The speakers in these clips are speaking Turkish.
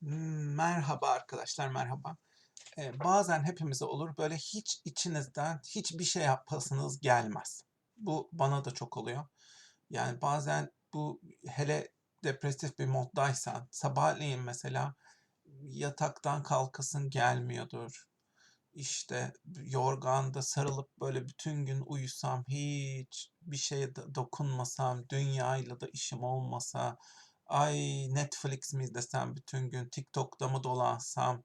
Merhaba arkadaşlar, merhaba. Eee, bazen hepimize olur böyle hiç içinizden hiçbir şey yapasınız gelmez. Bu bana da çok oluyor. Yani bazen bu hele depresif bir moddaysan sabahleyin mesela yataktan kalkasın gelmiyordur. İşte yorganda sarılıp böyle bütün gün uyusam, hiç bir şeye dokunmasam, dünyayla da işim olmasa, ay Netflix mi izlesem bütün gün, TikTok'ta mı dolansam,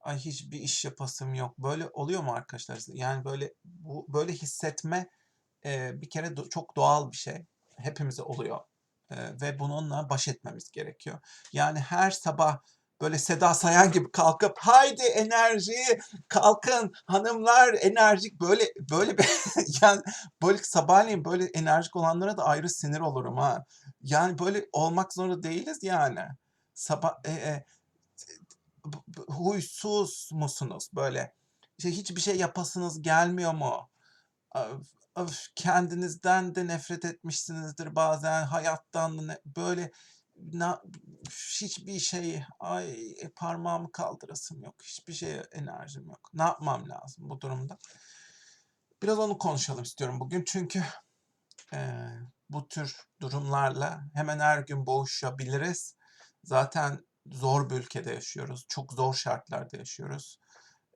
ay hiçbir iş yapasım yok. Böyle oluyor mu arkadaşlar? Yani böyle bu böyle hissetme eee, bir kere do- çok doğal bir şey. Hepimize oluyor. Eee, ve bununla baş etmemiz gerekiyor. Yani her sabah böyle Seda Sayan gibi kalkıp haydi enerji kalkın hanımlar enerjik böyle böyle bir yani böyle sabahleyin böyle enerjik olanlara da ayrı sinir olurum ha. Yani böyle olmak zorunda değiliz yani. Sabah e, e, huysuz musunuz böyle? İşte hiçbir şey yapasınız gelmiyor mu? Öf, öf, kendinizden de nefret etmişsinizdir bazen hayattan da ne- böyle na, hiçbir şey ay e, parmağımı kaldırasım yok hiçbir şeye enerjim yok ne yapmam lazım bu durumda biraz onu konuşalım istiyorum bugün çünkü eee, bu tür durumlarla hemen her gün boğuşabiliriz zaten zor bir ülkede yaşıyoruz çok zor şartlarda yaşıyoruz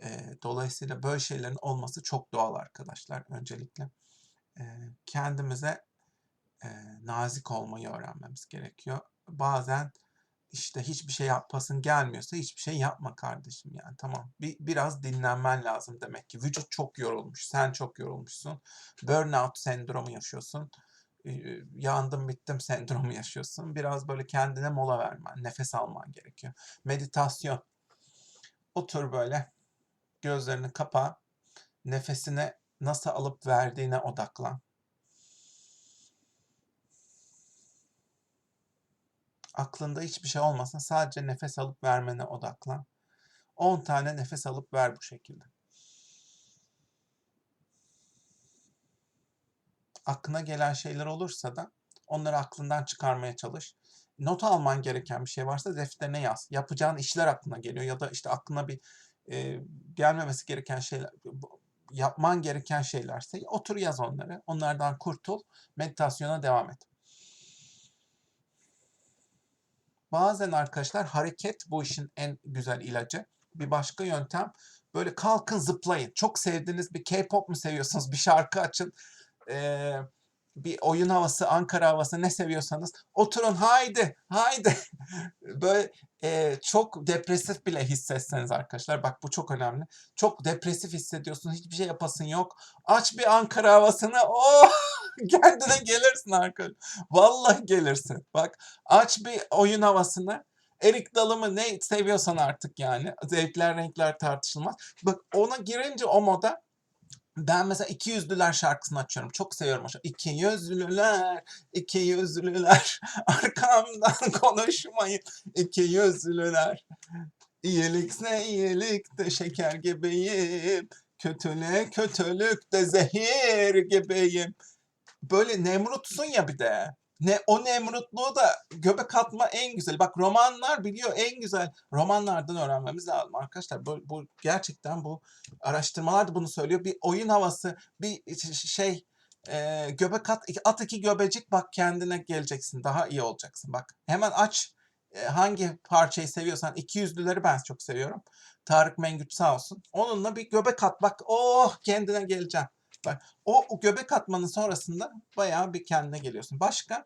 Eee, dolayısıyla böyle şeylerin olması çok doğal arkadaşlar öncelikle. Eee, kendimize eee, nazik olmayı öğrenmemiz gerekiyor. Bazen işte hiçbir şey yapasın gelmiyorsa hiçbir şey yapma kardeşim yani tamam. Bir, biraz dinlenmen lazım demek ki. Vücut çok yorulmuş, sen çok yorulmuşsun. Burnout sendromu yaşıyorsun. Yandım bittim sendromu yaşıyorsun. Biraz böyle kendine mola vermen, nefes alman gerekiyor. Meditasyon. Otur böyle Gözlerini kapa. Nefesine nasıl alıp verdiğine odaklan. Aklında hiçbir şey olmasın. Sadece nefes alıp vermene odaklan. 10 tane nefes alıp ver bu şekilde. Aklına gelen şeyler olursa da onları aklından çıkarmaya çalış. Not alman gereken bir şey varsa defterine yaz. Yapacağın işler aklına geliyor ya da işte aklına bir e, gelmemesi gereken şeyler, yapman gereken şeylerse otur yaz onları. Onlardan kurtul, meditasyona devam et. Bazen arkadaşlar hareket bu işin en güzel ilacı. Bir başka yöntem böyle kalkın zıplayın. Çok sevdiğiniz bir K-pop mu seviyorsunuz? Bir şarkı açın. Ee, bir oyun havası, Ankara havası ne seviyorsanız oturun haydi haydi. Böyle e, çok depresif bile hissetseniz arkadaşlar bak bu çok önemli. Çok depresif hissediyorsun hiçbir şey yapasın yok. Aç bir Ankara havasını oh kendine gelirsin arkadaş. Vallahi gelirsin. Bak aç bir oyun havasını. Erik Dalı mı ne seviyorsan artık yani. Zevkler renkler tartışılmaz. Bak ona girince o moda ben mesela iki yüzlüler şarkısını açıyorum. Çok seviyorum o şarkıyı. İki yüzlüler, iki yüzlüler, arkamdan konuşmayın. İki yüzlüler. İyilikse iyilik de şeker gibiyim. Kötülüğe kötülük de zehir gibiyim. Böyle Nemrutsun ya bir de. Ne, o Nemrutluğu da göbek atma en güzel. Bak romanlar biliyor en güzel. Romanlardan öğrenmemiz lazım arkadaşlar. Bu, bu gerçekten bu araştırmalar da bunu söylüyor. Bir oyun havası, bir şey e, göbek at, at iki göbecik bak kendine geleceksin. Daha iyi olacaksın. Bak hemen aç e, hangi parçayı seviyorsan. iki yüzlüleri ben çok seviyorum. Tarık Mengüç sağ olsun. Onunla bir göbek at bak. Oh kendine geleceksin. O, o göbek atmanın sonrasında bayağı bir kendine geliyorsun. Başka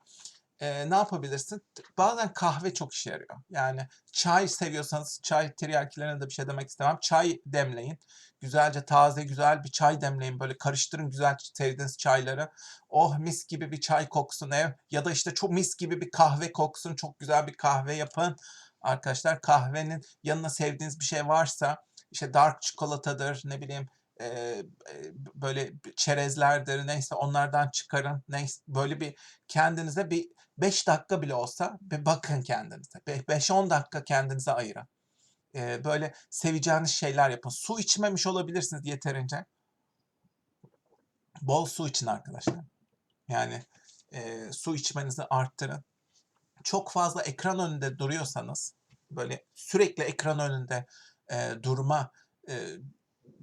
e, ne yapabilirsin? Bazen kahve çok işe yarıyor. Yani çay seviyorsanız çay tiryakilerine de bir şey demek istemem. Çay demleyin. Güzelce taze güzel bir çay demleyin. Böyle karıştırın güzel sevdiğiniz çayları. Oh mis gibi bir çay koksun ev. Ya da işte çok mis gibi bir kahve koksun. Çok güzel bir kahve yapın. Arkadaşlar kahvenin yanına sevdiğiniz bir şey varsa işte dark çikolatadır ne bileyim e, e, böyle çerezlerdir neyse onlardan çıkarın. Neyse böyle bir kendinize bir 5 dakika bile olsa bir bakın kendinize. 5-10 dakika kendinize ayırın. Ee, böyle seveceğiniz şeyler yapın. Su içmemiş olabilirsiniz yeterince. Bol su için arkadaşlar. Yani e, su içmenizi arttırın. Çok fazla ekran önünde duruyorsanız böyle sürekli ekran önünde e, durma e,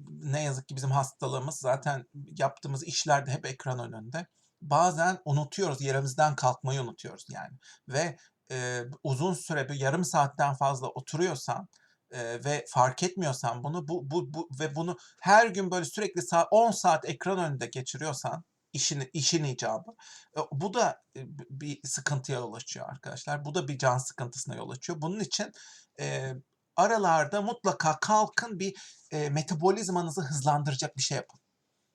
ne yazık ki bizim hastalığımız zaten yaptığımız işlerde hep ekran önünde. Bazen unutuyoruz, yerimizden kalkmayı unutuyoruz yani. Ve e, uzun süre bir yarım saatten fazla oturuyorsan e, ve fark etmiyorsan bunu bu, bu, bu ve bunu her gün böyle sürekli saat, 10 saat ekran önünde geçiriyorsan işin işin icabı. E, bu da e, bir sıkıntıya yol açıyor arkadaşlar. Bu da bir can sıkıntısına yol açıyor. Bunun için e, aralarda mutlaka kalkın bir e, metabolizmanızı hızlandıracak bir şey yapın.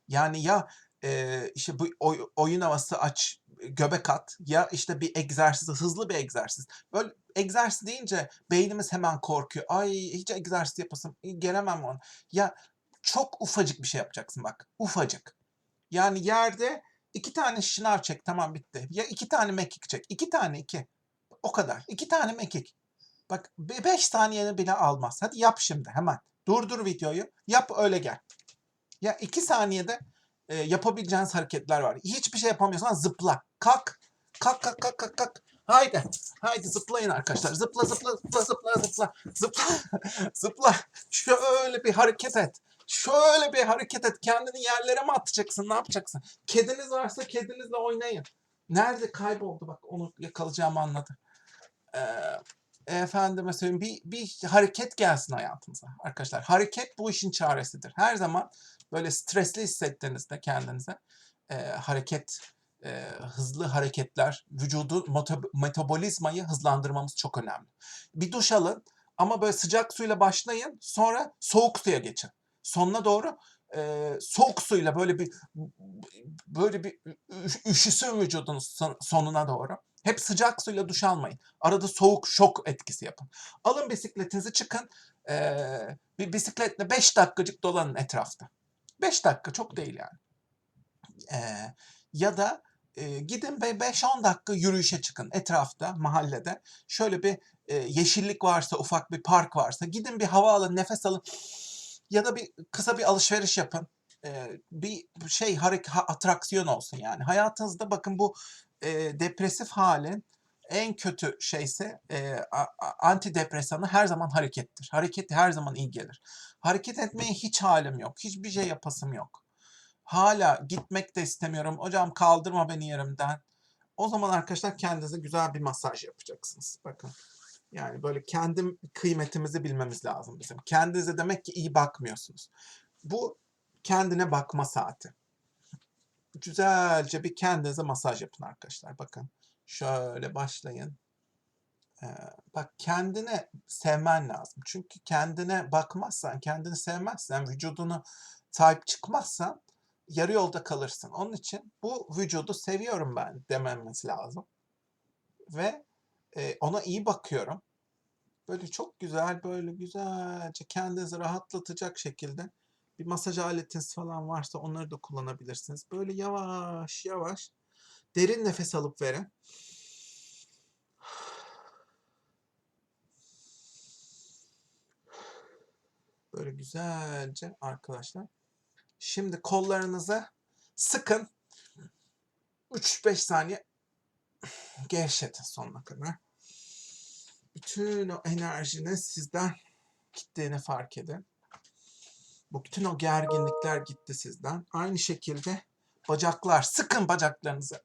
Yani ya e, işte bu oy- oyun havası aç, göbek at ya işte bir egzersiz, hızlı bir egzersiz. Böyle egzersiz deyince beynimiz hemen korkuyor. Ay hiç egzersiz yapasım, gelemem ona. Ya çok ufacık bir şey yapacaksın bak. Ufacık. Yani yerde iki tane şınav çek tamam bitti. Ya iki tane mekik çek. iki tane iki. O kadar. İki tane mekik. Bak 5 saniyeni bile almaz. Hadi yap şimdi hemen. Durdur videoyu. Yap öyle gel. Ya iki saniyede e, yapabileceğiniz hareketler var. Hiçbir şey yapamıyorsan zıpla. Kalk. Kalk kalk kalk kalk kalk. Haydi. Haydi zıplayın arkadaşlar. Zıpla zıpla zıpla zıpla zıpla. Zıpla. zıpla. Şöyle bir hareket et. Şöyle bir hareket et. Kendini yerlere mi atacaksın? Ne yapacaksın? Kediniz varsa kedinizle oynayın. Nerede kayboldu? Bak onu yakalayacağımı anladı. Ee, efendime söyleyeyim bir, bir hareket gelsin hayatınıza arkadaşlar. Hareket bu işin çaresidir. Her zaman böyle stresli hissettiğinizde kendinize e, hareket, e, hızlı hareketler, vücudu metabolizmayı hızlandırmamız çok önemli. Bir duş alın ama böyle sıcak suyla başlayın sonra soğuk suya geçin. Sonuna doğru e, soğuk suyla böyle bir böyle bir üşüsün vücudunuz son- sonuna doğru. Hep sıcak suyla duş almayın. Arada soğuk şok etkisi yapın. Alın bisikletinizi çıkın. eee, bir bisikletle 5 dakikacık dolanın etrafta. 5 dakika çok değil yani. Eee, ya da eee, gidin ve 5-10 dakika yürüyüşe çıkın etrafta, mahallede. Şöyle bir eee, yeşillik varsa, ufak bir park varsa gidin bir hava alın, nefes alın. Ya da bir kısa bir alışveriş yapın. Eee, bir şey hareket atraksiyon olsun yani. Hayatınızda bakın bu eee, depresif halin en kötü şeyse a- antidepresanı her zaman harekettir. Hareket her zaman iyi gelir. Hareket etmeye hiç halim yok. Hiçbir şey yapasım yok. Hala gitmek de istemiyorum. Hocam kaldırma beni yerimden. O zaman arkadaşlar kendinize güzel bir masaj yapacaksınız. Bakın. Yani böyle kendi kıymetimizi bilmemiz lazım bizim. Kendinize demek ki iyi bakmıyorsunuz. Bu kendine bakma saati. Güzelce bir kendinize masaj yapın arkadaşlar. Bakın şöyle başlayın. Ee, bak kendine sevmen lazım. Çünkü kendine bakmazsan, kendini sevmezsen, vücudunu sahip çıkmazsan yarı yolda kalırsın. Onun için bu vücudu seviyorum ben dememiz lazım. Ve e, ona iyi bakıyorum. Böyle çok güzel, böyle güzelce kendinizi rahatlatacak şekilde bir masaj aletiniz falan varsa onları da kullanabilirsiniz. Böyle yavaş yavaş derin nefes alıp verin. Böyle güzelce arkadaşlar. Şimdi kollarınızı sıkın. 3-5 saniye gevşetin sonuna kadar. Bütün o enerjinin sizden gittiğini fark edin. Bütün o gerginlikler gitti sizden. Aynı şekilde bacaklar, sıkın bacaklarınızı.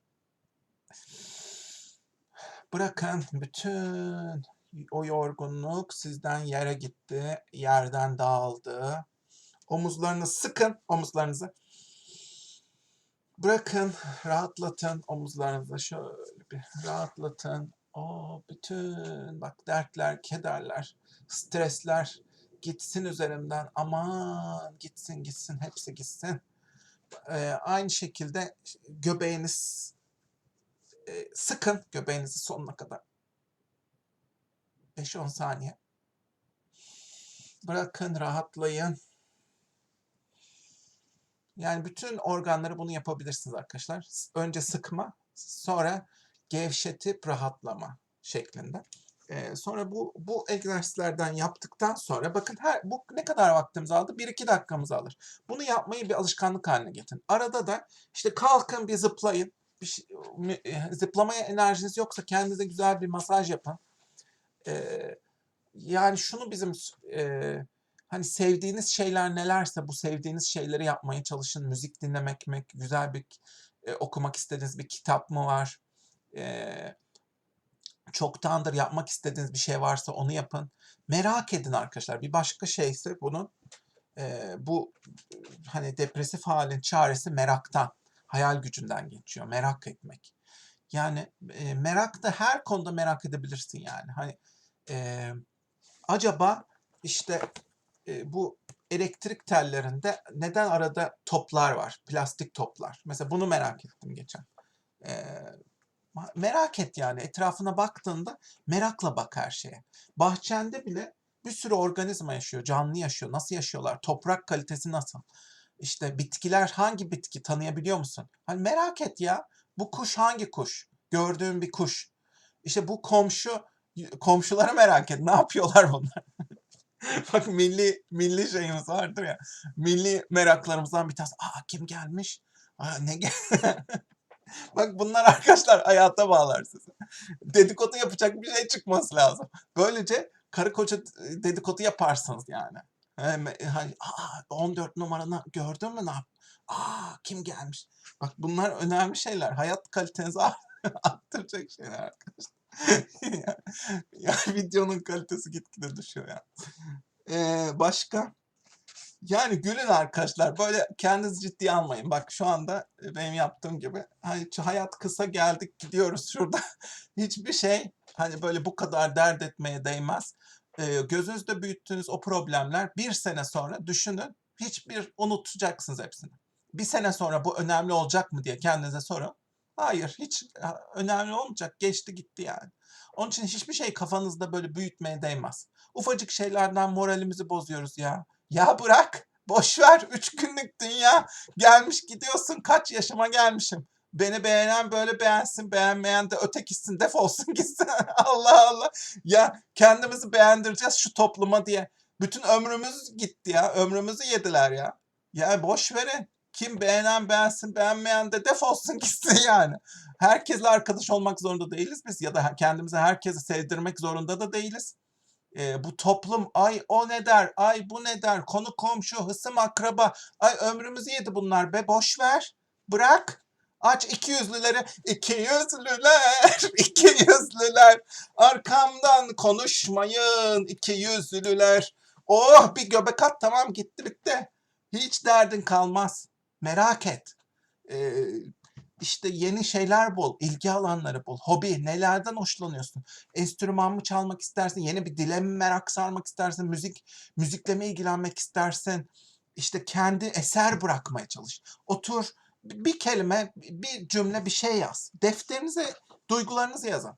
Bırakın bütün o yorgunluk sizden yere gitti, yerden dağıldı. Omuzlarınızı sıkın, omuzlarınızı. Bırakın, rahatlatın omuzlarınızı şöyle bir rahatlatın. O bütün bak dertler, kederler, stresler gitsin üzerimden. Aman gitsin gitsin hepsi gitsin. Ee, aynı şekilde göbeğiniz e, sıkın göbeğinizi sonuna kadar. 5-10 saniye. Bırakın, rahatlayın. Yani bütün organları bunu yapabilirsiniz arkadaşlar. Önce sıkma, sonra gevşetip rahatlama şeklinde. Sonra bu bu egzersizlerden yaptıktan sonra bakın her bu ne kadar vaktimiz aldı? 1-2 dakikamızı alır. Bunu yapmayı bir alışkanlık haline getirin. Arada da işte kalkın bir zıplayın. Bir şey- e, zıplamaya enerjiniz yoksa kendinize güzel bir masaj yapın. Ee, Yani şunu bizim eee, hani sevdiğiniz şeyler nelerse bu sevdiğiniz şeyleri yapmaya çalışın. Müzik dinlemek mi, güzel bir e, okumak istediğiniz bir kitap mı var? Eee, çoktandır yapmak istediğiniz bir şey varsa onu yapın. Merak edin arkadaşlar. Bir başka şeyse bunun eee, bu hani depresif halin çaresi meraktan, hayal gücünden geçiyor. Merak etmek. Yani e, merak da her konuda merak edebilirsin yani. Hani e, acaba işte e, bu elektrik tellerinde neden arada toplar var? Plastik toplar. Mesela bunu merak ettim geçen. E, merak et yani. Etrafına baktığında merakla bak her şeye. Bahçende bile bir sürü organizma yaşıyor, canlı yaşıyor. Nasıl yaşıyorlar? Toprak kalitesi nasıl? İşte bitkiler hangi bitki tanıyabiliyor musun? Hani merak et ya. Bu kuş hangi kuş? Gördüğün bir kuş. İşte bu komşu komşuları merak et. Ne yapıyorlar bunlar? Bak milli milli şeyimiz vardır ya. Milli meraklarımızdan bir tanesi. Aa kim gelmiş? Aa ne gel? Bak bunlar arkadaşlar hayata bağlar sizi. Dedikodu yapacak bir şey çıkması lazım. Böylece karı koca e, dedikodu yaparsınız yani. Hani, aa 14 numaranı gördün mü ne yap? Aa kim gelmiş? Bak bunlar önemli şeyler. Hayat kalitenizi arttıracak şeyler arkadaşlar. ya, ya videonun kalitesi gitgide düşüyor ya. Ee, başka? Yani gülün arkadaşlar. Böyle kendinizi ciddiye almayın. Bak şu anda e, benim yaptığım gibi. Hani hayat kısa geldik gidiyoruz şurada. Hiçbir şey hani böyle bu kadar dert etmeye değmez. Ee, gözünüzde büyüttüğünüz o problemler bir sene sonra düşünün. Hiçbir unutacaksınız hepsini. Bir sene sonra bu önemli olacak mı diye kendinize sorun. Hayır, hiç ha, önemli olmayacak. Geçti gitti yani. Onun için hiçbir şey kafanızda böyle büyütmeye değmez. Ufacık şeylerden moralimizi bozuyoruz ya. Ya bırak, boş ver. Üç günlük dünya. Gelmiş gidiyorsun. Kaç yaşıma gelmişim. Beni beğenen böyle beğensin, beğenmeyen de ötekisin, defolsun gitsin. Allah Allah. Ya kendimizi beğendireceğiz şu topluma diye. Bütün ömrümüz gitti ya. Ömrümüzü yediler ya. Ya boş verin. Kim beğenen beğensin, beğenmeyen de defolsun gitsin yani. Herkesle arkadaş olmak zorunda değiliz biz ya da kendimize herkesi sevdirmek zorunda da değiliz. Ee, bu toplum ay o ne der, ay bu ne der, konu komşu, hısım akraba, ay ömrümüzü yedi bunlar be boş ver. Bırak. Aç iki yüzlüleri, iki yüzlüler, iki yüzlüler. Arkamdan konuşmayın, iki yüzlüler. Oh bir göbek at tamam gitti bitti. Hiç derdin kalmaz. Merak et. Ee, işte yeni şeyler bul, ilgi alanları bul, hobi, nelerden hoşlanıyorsun? Enstrüman mı çalmak istersin, yeni bir dile mi merak sarmak istersin, müzik, müzikle mi ilgilenmek istersin? İşte kendi eser bırakmaya çalış. Otur, bir kelime, bir cümle, bir şey yaz. Defterinize duygularınızı yazın.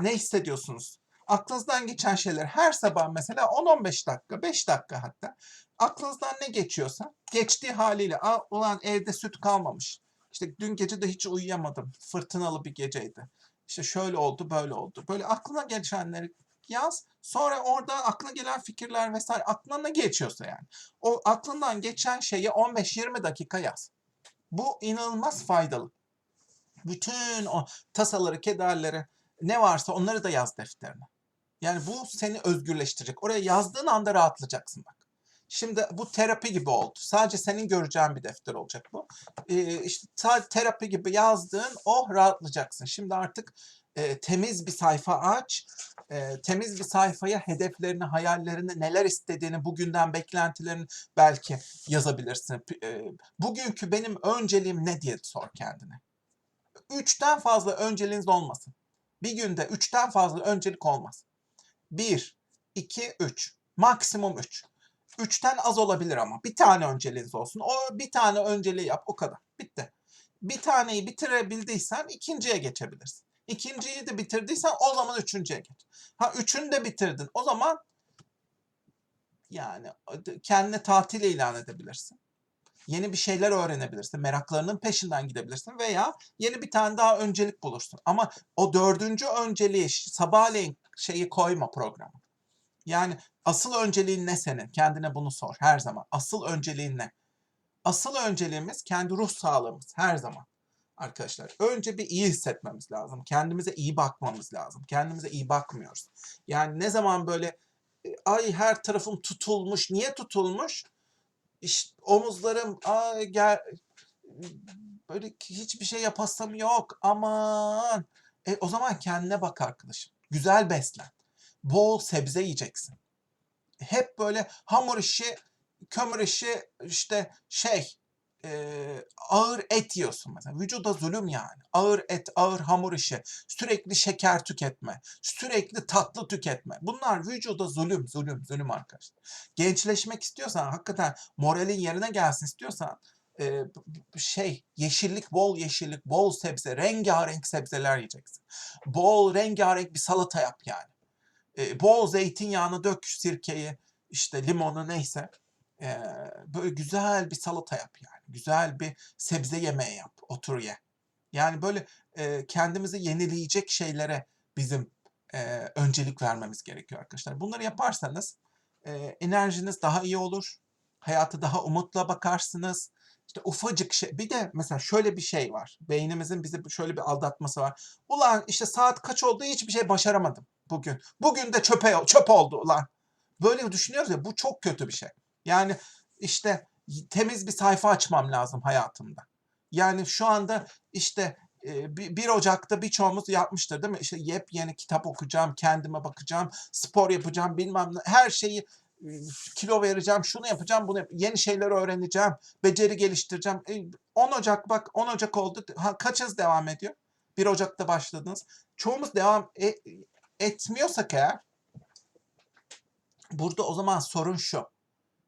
Ne hissediyorsunuz? Aklınızdan geçen şeyler her sabah mesela 10-15 dakika, 5 dakika hatta aklınızdan ne geçiyorsa geçtiği haliyle "Aa, ulan evde süt kalmamış. İşte dün gece de hiç uyuyamadım. Fırtınalı bir geceydi. İşte şöyle oldu, böyle oldu. Böyle aklına geçenleri yaz. Sonra orada aklına gelen fikirler vesaire aklına ne geçiyorsa yani. O aklından geçen şeyi 15-20 dakika yaz. Bu inanılmaz faydalı. Bütün o tasaları, kederleri ne varsa onları da yaz defterine. Yani bu seni özgürleştirecek. Oraya yazdığın anda rahatlayacaksın bak. Şimdi bu terapi gibi oldu. Sadece senin göreceğin bir defter olacak bu. Ee, işte terapi gibi yazdığın oh rahatlayacaksın. Şimdi artık e, temiz bir sayfa aç. E, temiz bir sayfaya hedeflerini, hayallerini, neler istediğini, bugünden beklentilerini belki yazabilirsin. E, bugünkü benim önceliğim ne diye sor kendine. Üçten fazla önceliğiniz olmasın. Bir günde üçten fazla öncelik olmaz. Bir, iki, üç. Maksimum üç. Üçten az olabilir ama. Bir tane önceliğiniz olsun. O bir tane önceliği yap. O kadar. Bitti. Bir taneyi bitirebildiysen ikinciye geçebilirsin. İkinciyi de bitirdiysen o zaman üçüncüye geç. Ha üçünü de bitirdin. O zaman yani kendine tatil ilan edebilirsin. Yeni bir şeyler öğrenebilirsin. Meraklarının peşinden gidebilirsin. Veya yeni bir tane daha öncelik bulursun. Ama o dördüncü önceliği sabahleyin şeyi koyma programa. Yani asıl önceliğin ne senin? Kendine bunu sor her zaman. Asıl önceliğin ne? Asıl önceliğimiz kendi ruh sağlığımız her zaman. Arkadaşlar önce bir iyi hissetmemiz lazım. Kendimize iyi bakmamız lazım. Kendimize iyi bakmıyoruz. Yani ne zaman böyle e, ay her tarafım tutulmuş. Niye tutulmuş? İşte omuzlarım ay gel böyle hiçbir şey yapasım yok. Aman. E, o zaman kendine bak arkadaşım. Güzel beslen. Bol sebze yiyeceksin. Hep böyle hamur işi, kömür işi, işte şey e, ağır et yiyorsun mesela. Vücuda zulüm yani. Ağır et, ağır hamur işi, sürekli şeker tüketme, sürekli tatlı tüketme. Bunlar vücuda zulüm, zulüm, zulüm arkadaşlar. Gençleşmek istiyorsan, hakikaten moralin yerine gelsin istiyorsan e, şey yeşillik, bol yeşillik, bol sebze, rengarenk sebzeler yiyeceksin. Bol rengarenk bir salata yap yani. E, bol zeytinyağını dök, sirkeyi, işte limonu neyse. E, böyle güzel bir salata yap yani. Güzel bir sebze yemeği yap, otur ye. Yani böyle e, kendimizi yenileyecek şeylere bizim e, öncelik vermemiz gerekiyor arkadaşlar. Bunları yaparsanız e, enerjiniz daha iyi olur. Hayata daha umutla bakarsınız. İşte ufacık şey. Bir de mesela şöyle bir şey var. Beynimizin bizi şöyle bir aldatması var. Ulan işte saat kaç oldu hiçbir şey başaramadım bugün. Bugün de çöpe çöp oldu ulan. Böyle düşünüyoruz ya bu çok kötü bir şey. Yani işte temiz bir sayfa açmam lazım hayatımda. Yani şu anda işte e, bi- 1 Ocak'ta birçoğumuz yapmıştır değil mi? İşte yepyeni kitap okuyacağım, kendime bakacağım, spor yapacağım, bilmem ne. Her şeyi e, kilo vereceğim, şunu yapacağım, bunu yap- yeni şeyler öğreneceğim, beceri geliştireceğim. E, 10 Ocak bak 10 Ocak oldu. Ha, kaçınız devam ediyor? 1 Ocak'ta başladınız. Çoğumuz devam e- etmiyorsak eğer burada o zaman sorun şu.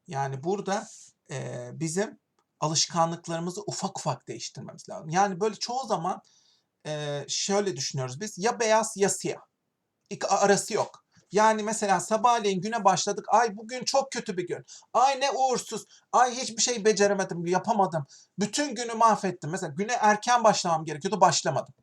Yani burada e, bizim alışkanlıklarımızı ufak ufak değiştirmemiz lazım. Yani böyle çoğu zaman e, şöyle düşünüyoruz biz ya beyaz ya siyah. İki arası yok. Yani mesela sabahleyin güne başladık. Ay bugün çok kötü bir gün. Ay ne uğursuz. Ay hiçbir şey beceremedim, yapamadım. Bütün günü mahvettim. Mesela güne erken başlamam gerekiyordu, başlamadım.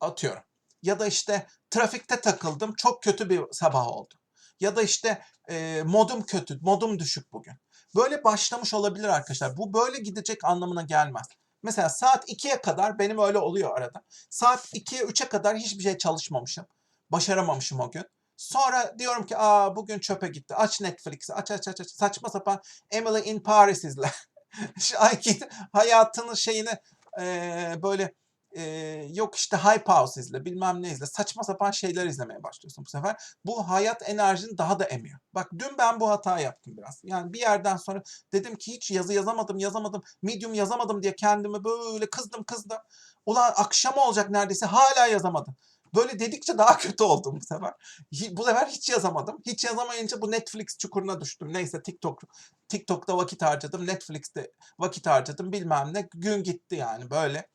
Atıyorum. Ya da işte trafikte takıldım. Çok kötü bir sabah oldu. Ya da işte e, modum kötü, modum düşük bugün. Böyle başlamış olabilir arkadaşlar. Bu böyle gidecek anlamına gelmez. Mesela saat 2'ye kadar benim öyle oluyor arada. Saat 2'ye 3'e kadar hiçbir şey çalışmamışım. Başaramamışım o gün. Sonra diyorum ki aa bugün çöpe gitti. Aç Netflix'i aç aç aç aç. Saçma sapan Emily in Paris izle. Hayatının şeyini eee, böyle eee, yok işte Hype House izle bilmem ne izle. Saçma sapan şeyler izlemeye başlıyorsun bu sefer. Bu hayat enerjini daha da emiyor. Bak dün ben bu hatayı yaptım biraz. Yani bir yerden sonra dedim ki hiç yazı yazamadım yazamadım. Medium yazamadım diye kendimi böyle kızdım kızdım. Ulan akşam olacak neredeyse hala yazamadım. Böyle dedikçe daha kötü oldum bu sefer. Bu sefer hiç yazamadım. Hiç yazamayınca bu Netflix çukuruna düştüm. Neyse TikTok TikTok'ta vakit harcadım. Netflix'te vakit harcadım. Bilmem ne. Gün gitti yani böyle.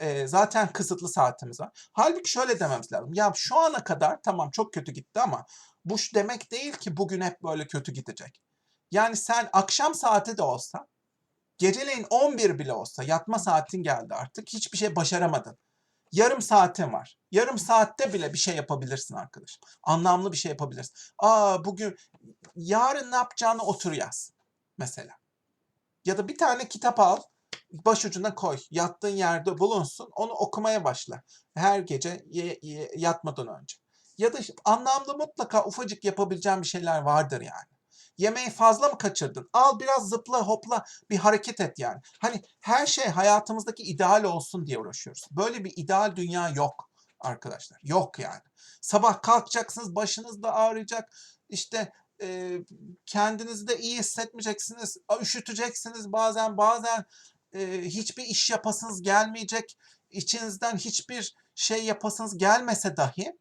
E, Zaten kısıtlı saatimiz var. Halbuki şöyle dememiz lazım. Ya şu ana kadar tamam çok kötü gitti ama bu demek değil ki bugün hep böyle kötü gidecek. Yani sen akşam saati de olsa, geceleyin 11 bile olsa yatma saatin geldi artık. Hiçbir şey başaramadın. Yarım saatin var. Yarım saatte bile bir şey yapabilirsin arkadaşım. Anlamlı bir şey yapabilirsin. Aa bugün yarın ne yapacağını otur yaz mesela. Ya da bir tane kitap al, başucuna koy. Yattığın yerde bulunsun. Onu okumaya başla. Her gece yatmadan önce. Ya da anlamlı mutlaka ufacık yapabileceğin bir şeyler vardır yani. Yemeği fazla mı kaçırdın? Al biraz zıpla hopla bir hareket et yani. Hani her şey hayatımızdaki ideal olsun diye uğraşıyoruz. Böyle bir ideal dünya yok arkadaşlar. Yok yani. Sabah kalkacaksınız başınız da ağrıyacak. İşte e, kendinizi de iyi hissetmeyeceksiniz. Üşüteceksiniz bazen bazen e, hiçbir iş yapasınız gelmeyecek. İçinizden hiçbir şey yapasınız gelmese dahi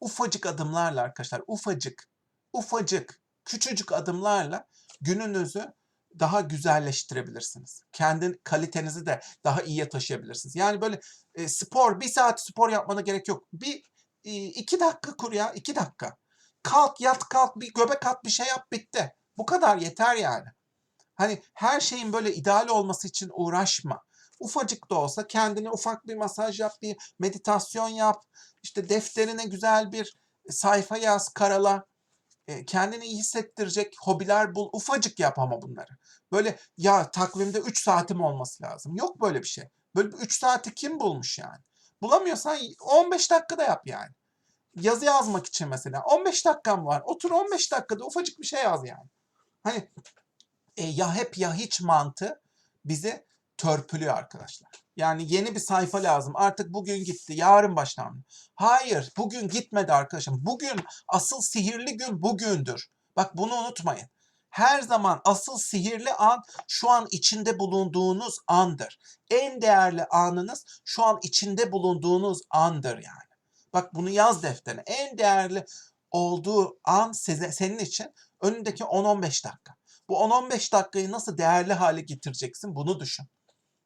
ufacık adımlarla arkadaşlar ufacık ufacık küçücük adımlarla gününüzü daha güzelleştirebilirsiniz. Kendi kalitenizi de daha iyiye taşıyabilirsiniz. Yani böyle e, spor, bir saat spor yapmana gerek yok. Bir e, iki dakika kur ya, iki dakika. Kalk, yat, kalk, bir göbek at, bir şey yap, bitti. Bu kadar yeter yani. Hani her şeyin böyle ideal olması için uğraşma. Ufacık da olsa kendine ufak bir masaj yap, bir meditasyon yap. İşte defterine güzel bir sayfa yaz, karala. E, kendini iyi hissettirecek hobiler bul. Ufacık yap ama bunları. Böyle ya takvimde 3 saatim olması lazım. Yok böyle bir şey. Böyle 3 saati kim bulmuş yani? Bulamıyorsan 15 dakikada yap yani. yazı yazmak için mesela 15 dakikam var. Otur 15 dakikada ufacık bir şey yaz yani. Hani e, ya hep ya hiç mantığı bizi törpülüyor arkadaşlar. Yani yeni bir sayfa lazım. Artık bugün gitti, yarın başlandı. Hayır, bugün gitmedi arkadaşım. Bugün asıl sihirli gün bugündür. Bak bunu unutmayın. Her zaman asıl sihirli an şu an içinde bulunduğunuz andır. En değerli anınız şu an içinde bulunduğunuz andır yani. Bak bunu yaz defterine. En değerli olduğu an size, senin için önündeki 10-15 dakika. Bu 10-15 dakikayı nasıl değerli hale getireceksin bunu düşün.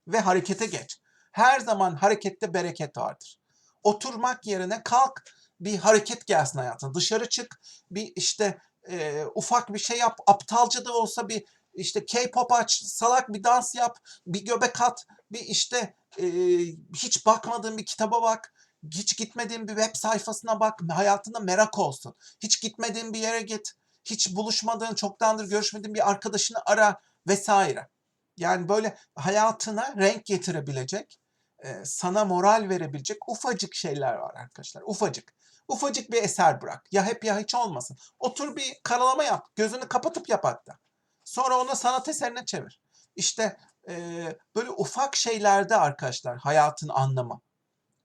Ve harekete geç. Her zaman harekette bereket vardır. Oturmak yerine kalk bir hareket gelsin hayatına. Dışarı çık bir işte e, ufak bir şey yap. Aptalca da olsa bir işte K-pop aç, salak bir dans yap, bir göbek at, bir işte e, hiç bakmadığın bir kitaba bak, hiç gitmediğin bir web sayfasına bak, hayatında merak olsun. Hiç gitmediğin bir yere git, hiç buluşmadığın, çoktandır görüşmediğin bir arkadaşını ara vesaire. Yani böyle hayatına renk getirebilecek, e, sana moral verebilecek ufacık şeyler var arkadaşlar. Ufacık. Ufacık bir eser bırak. Ya hep ya hiç olmasın. Otur bir karalama yap. Gözünü kapatıp yap hatta. Sonra onu sanat eserine çevir. İşte e, böyle ufak şeylerde arkadaşlar hayatın anlamı.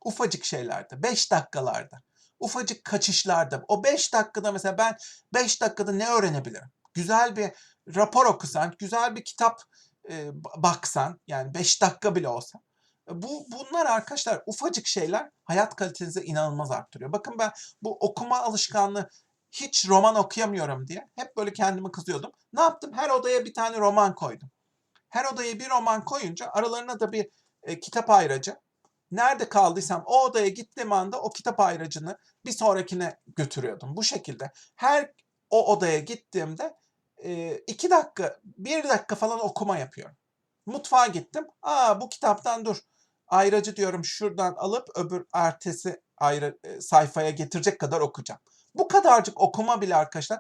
Ufacık şeylerde. 5 dakikalarda. Ufacık kaçışlarda. O 5 dakikada mesela ben 5 dakikada ne öğrenebilirim? Güzel bir rapor okusan, güzel bir kitap e, baksan yani 5 dakika bile olsa. Bu bunlar arkadaşlar ufacık şeyler hayat kalitenizi inanılmaz arttırıyor. Bakın ben bu okuma alışkanlığı hiç roman okuyamıyorum diye hep böyle kendimi kızıyordum. Ne yaptım? Her odaya bir tane roman koydum. Her odaya bir roman koyunca aralarına da bir e, kitap ayracı. Nerede kaldıysam o odaya gittiğim anda o kitap ayracını bir sonrakine götürüyordum. Bu şekilde her o odaya gittiğimde e, iki dakika, bir dakika falan okuma yapıyorum. Mutfağa gittim. Aa bu kitaptan dur. Ayracı diyorum şuradan alıp öbür ertesi ayrı e, sayfaya getirecek kadar okuyacağım. Bu kadarcık okuma bile arkadaşlar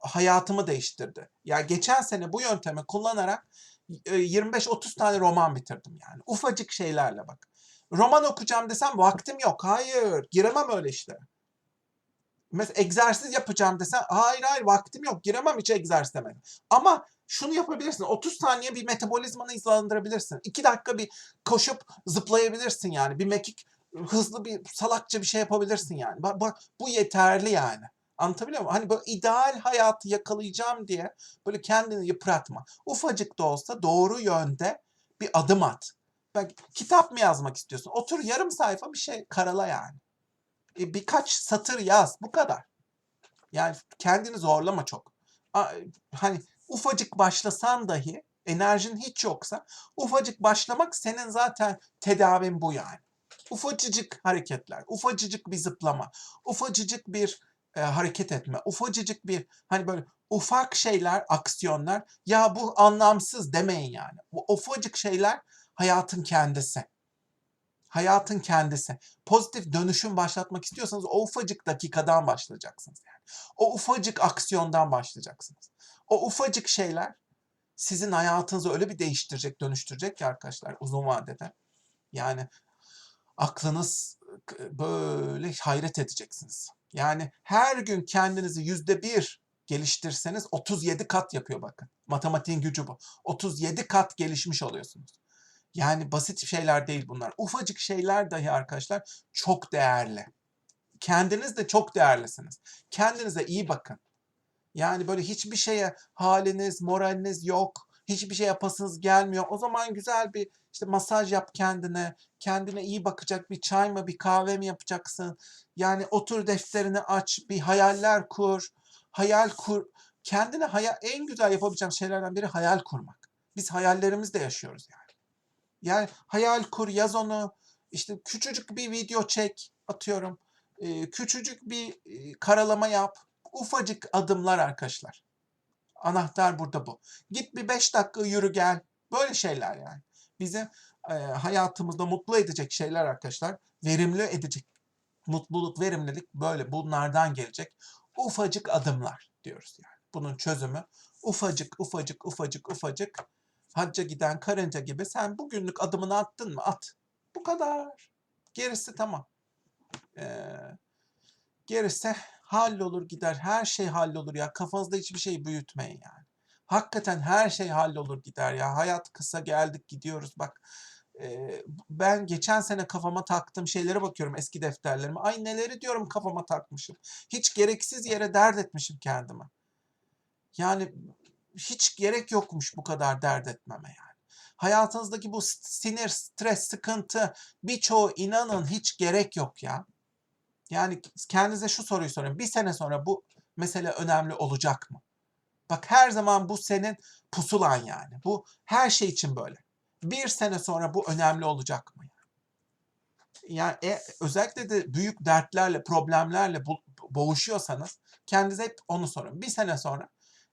hayatımı değiştirdi. Ya yani geçen sene bu yöntemi kullanarak 25-30 tane roman bitirdim yani. Ufacık şeylerle bak. Roman okuyacağım desem vaktim yok. Hayır, giremem öyle işlere. Mesela egzersiz yapacağım desen hayır hayır vaktim yok giremem hiç egzersiz demedim. Ama şunu yapabilirsin 30 saniye bir metabolizmanı hızlandırabilirsin. 2 dakika bir koşup zıplayabilirsin yani. Bir mekik hızlı bir salakça bir şey yapabilirsin yani. Bak, bak bu yeterli yani. Anlatabiliyor muyum? Hani böyle ideal hayatı yakalayacağım diye böyle kendini yıpratma. Ufacık da olsa doğru yönde bir adım at. Bak kitap mı yazmak istiyorsun? Otur yarım sayfa bir şey karala yani. E, birkaç satır yaz. Bu kadar. Yani kendini zorlama çok. Hani ufacık başlasan dahi enerjin hiç yoksa ufacık başlamak senin zaten tedavin bu yani. Ufacıcık hareketler, ufacıcık bir zıplama, ufacıcık bir e, hareket etme, ufacıcık bir hani böyle ufak şeyler, aksiyonlar ya bu anlamsız demeyin yani. Bu ufacık şeyler hayatın kendisi hayatın kendisi. Pozitif dönüşüm başlatmak istiyorsanız o ufacık dakikadan başlayacaksınız. Yani. O ufacık aksiyondan başlayacaksınız. O ufacık şeyler sizin hayatınızı öyle bir değiştirecek, dönüştürecek ki arkadaşlar uzun vadede. Yani aklınız böyle hayret edeceksiniz. Yani her gün kendinizi yüzde bir geliştirseniz 37 kat yapıyor bakın. Matematiğin gücü bu. 37 kat gelişmiş oluyorsunuz. Yani basit şeyler değil bunlar. Ufacık şeyler dahi arkadaşlar çok değerli. Kendiniz de çok değerlisiniz. Kendinize iyi bakın. Yani böyle hiçbir şeye haliniz, moraliniz yok. Hiçbir şey yapasınız gelmiyor. O zaman güzel bir işte masaj yap kendine. Kendine iyi bakacak bir çay mı, bir kahve mi yapacaksın? Yani otur defterini aç, bir hayaller kur. Hayal kur. Kendine hayal, en güzel yapabileceğim şeylerden biri hayal kurmak. Biz hayallerimizde yaşıyoruz yani. Yani hayal kur, yaz onu. İşte küçücük bir video çek, atıyorum. Ee, küçücük bir e, karalama yap. Ufacık adımlar arkadaşlar. Anahtar burada bu. Git bir 5 dakika yürü gel. Böyle şeyler yani. Bizi e, hayatımızda mutlu edecek şeyler arkadaşlar. Verimli edecek. Mutluluk, verimlilik böyle bunlardan gelecek. Ufacık adımlar diyoruz yani. Bunun çözümü ufacık, ufacık, ufacık, ufacık hacca giden karınca gibi sen bugünlük adımını attın mı? At. Bu kadar. Gerisi tamam. Ee, Gerisi hallolur gider. Her şey hallolur ya. Kafanızda hiçbir şey büyütmeyin yani. Hakikaten her şey hallolur gider ya. Hayat kısa geldik gidiyoruz. Bak e, ben geçen sene kafama taktığım şeylere bakıyorum eski defterlerime. Ay neleri diyorum kafama takmışım. Hiç gereksiz yere dert etmişim kendime. Yani hiç gerek yokmuş bu kadar dert etmeme yani. Hayatınızdaki bu sinir, stres, sıkıntı birçoğu inanın hiç gerek yok ya. Yani kendinize şu soruyu sorun. Bir sene sonra bu mesele önemli olacak mı? Bak her zaman bu senin pusulan yani. Bu her şey için böyle. Bir sene sonra bu önemli olacak mı? Yani e, özellikle de büyük dertlerle, problemlerle bu- boğuşuyorsanız kendinize hep onu sorun. Bir sene sonra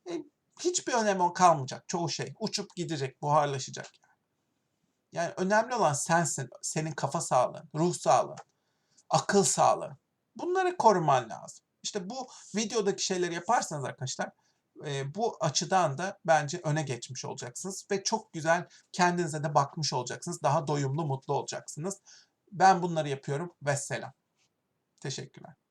e, hiçbir önemi kalmayacak çoğu şey. Uçup gidecek, buharlaşacak. Yani. yani önemli olan sensin, senin kafa sağlığın, ruh sağlığın, akıl sağlığı. Bunları koruman lazım. İşte bu videodaki şeyleri yaparsanız arkadaşlar e, bu açıdan da bence öne geçmiş olacaksınız ve çok güzel kendinize de bakmış olacaksınız. Daha doyumlu, mutlu olacaksınız. Ben bunları yapıyorum ve selam. Teşekkürler.